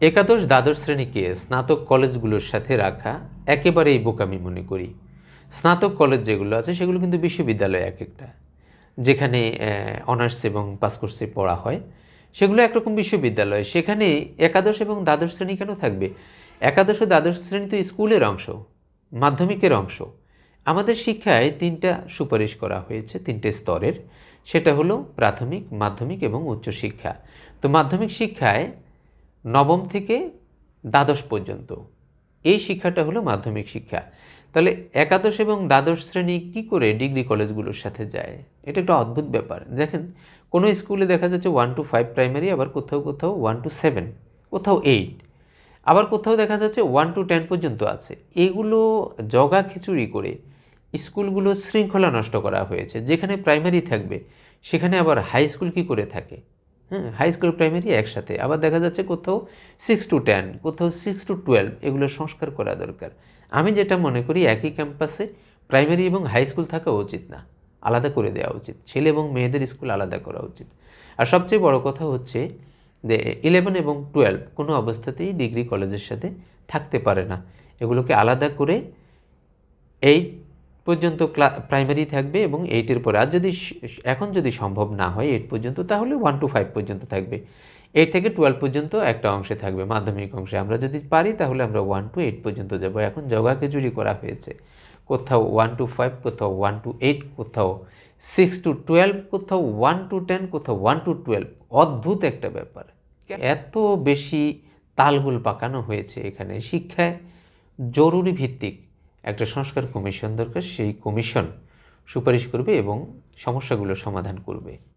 একাদশ দ্বাদশ শ্রেণীকে স্নাতক কলেজগুলোর সাথে রাখা একেবারেই বোকামি মনে করি। স্নাতক কলেজ যেগুলো আছে, সেগুলো কিন্তু বিশ্ববিদ্যালয় এক একটা, যেখানে অনার্স এবং পাস কোর্সে পড়া হয়। সেগুলো একরকম বিশ্ববিদ্যালয়। সেখানে একাদশ এবং দ্বাদশ শ্রেণি কেন থাকবে? একাদশ ও দ্বাদশ শ্রেণি তো স্কুলের অংশ, মাধ্যমিকের অংশ। আমাদের শিক্ষায় তিনটা সুপারিশ করা হয়েছে, তিনটে স্তরের। সেটা হলো প্রাথমিক, মাধ্যমিক এবং উচ্চশিক্ষা। তো মাধ্যমিক শিক্ষায় নবম থেকে দ্বাদশ পর্যন্ত। এই শিক্ষাটা হলো মাধ্যমিক শিক্ষা। তাহলে একাদশ এবং দ্বাদশ শ্রেণি কি করে ডিগ্রি কলেজগুলোর সাথে যায়? এটা একটা অদ্ভুত ব্যাপার। দেখেন, কোনো স্কুলে দেখা যাচ্ছে ওয়ান টু ফাইভ প্রাইমারি আবার কোথাও কোথাও ওয়ান টু সেভেন কোথাও এইট আবার কোথাও দেখা যাচ্ছে ওয়ান টু টেন পর্যন্ত আছে। এগুলো জগা খিচুড়ি করে স্কুলগুলো শৃঙ্খলা নষ্ট করা হয়েছে। যেখানে প্রাইমারি থাকবে, সেখানে আবার হাই স্কুল কী করে থাকে? হ্যাঁ হাই স্কুল প্রাইমারি একসাথে। আবার দেখা যাচ্ছে কোথাও সিক্স টু টেন কোথাও সিক্স টু টুয়েলভ এগুলো সংস্কার করা দরকার। আমি যেটা মনে করি, একই ক্যাম্পাসে প্রাইমারি এবং হাই স্কুল থাকা উচিত না। আলাদা করে দেওয়া উচিত। ছেলে এবং মেয়েদের স্কুল আলাদা করা উচিত। আর সবচেয়ে বড় কথা হচ্ছে যে ইলেভেন এবং টুয়েলভ কোনো অবস্থাতেই ডিগ্রি কলেজের সাথে থাকতে পারে না। এগুলোকে আলাদা করে এইট পর্যন্ত ক্লা প্রাইমারি থাকবে এবং এইটের পরে। আর যদি এখন যদি সম্ভব না হয় এইট পর্যন্ত তাহলে ওয়ান টু ফাইভ পর্যন্ত থাকবে। এইট থেকে টুয়েলভ পর্যন্ত একটা অংশে থাকবে মাধ্যমিক অংশে। আমরা যদি পারি তাহলে আমরা ওয়ান টু এইট পর্যন্ত যাব। এখন জগা খিচুড়ি করা হয়েছে। কোথাও ওয়ান টু ফাইভ কোথাও ওয়ান টু এইট কোথাও সিক্স টু টুয়েলভ কোথাও ওয়ান টু টেন কোথাও ওয়ান টু টুয়েলভ অদ্ভুত একটা ব্যাপার। এত বেশি তালগুল পাকানো হয়েছে এখানে। শিক্ষায় জরুরি ভিত্তিক। একটা সংস্কার কমিশন দরকার সেই কমিশন সুপারিশ করবে এবং সমস্যাগুলো সমাধান করবে।